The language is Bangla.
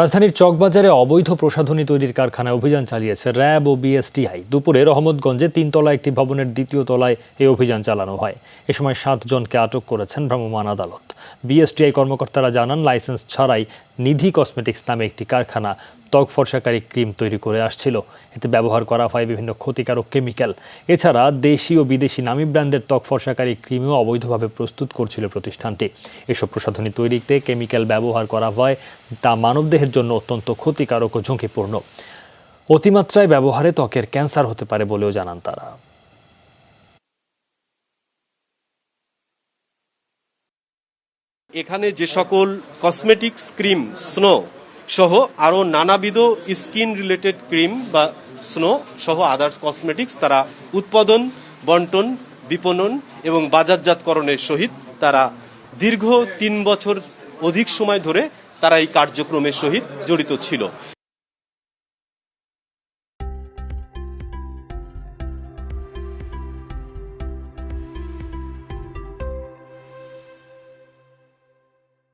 রাজধানীর চকবাজারে অবৈধ প্রসাধনী তৈরির কারখানায় অভিযান চালিয়েছে র্যাব ও বিএসটিআই। দুপুরে রহমতগঞ্জে তিনতলা একটি ভবনের দ্বিতীয় তলায় এই অভিযান চালানো হয়। এ সময় সাতজনকে আটক করেছেন ভ্রাম্যমাণ আদালত। বিএসটিআই কর্মকর্তারা জানান, লাইসেন্স ছাড়াই নিধি কসমেটিক্স নামে একটি কারখানা ত্বক ফর্সাকারী ক্রিম তৈরি করে আসছিল। এতে ব্যবহার করা হয় বিভিন্ন ক্ষতিকারক কেমিক্যাল। এছাড়া দেশি ও বিদেশি নামী ব্র্যান্ডের ত্বক ফর্সাকারী ক্রিমও অবৈধভাবে প্রস্তুত করছিল প্রতিষ্ঠানটি। এসব প্রসাধনী তৈরিতে কেমিক্যাল ব্যবহার করা হয়, তা মানবদেহের জন্য অত্যন্ত ক্ষতিকারক ও ঝুঁকিপূর্ণ। অতিমাত্রায় ব্যবহারে ত্বকের ক্যান্সার হতে পারে বলেও জানান তারা। এখানে যে সকল কসমেটিক্স ক্রিম স্নো সহ আরও নানাবিধ স্কিন রিলেটেড ক্রিম বা স্নো সহ আদার্স কসমেটিক্স তারা উৎপাদন, বন্টন, বিপণন এবং বাজারজাতকরণের সহিত তারা দীর্ঘ তিন বছর অধিক সময় ধরে তারা এই কার্যক্রমের সহিত জড়িত ছিল।